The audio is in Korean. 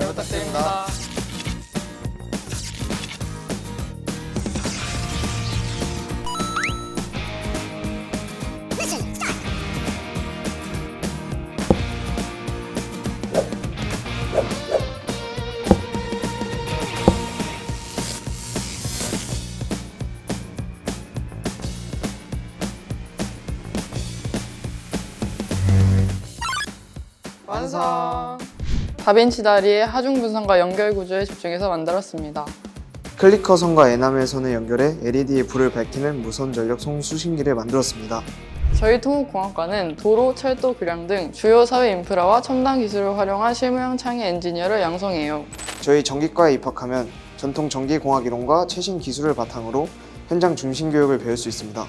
수고하셨습니다. 완성! 다빈치 다리의 하중 분선과 연결 구조에 집중해서 만들었습니다. 클리커 선과 에나멜 선을 연결해 LED의 불을 밝히는 무선 전력 송수신기를 만들었습니다. 저희 토목공학과는 도로, 철도, 교량 등 주요 사회 인프라와 첨단 기술을 활용한 실무형 창의 엔지니어를 양성해요. 저희 전기과에 입학하면 전통 전기공학 이론과 최신 기술을 바탕으로 현장 중심 교육을 배울 수 있습니다.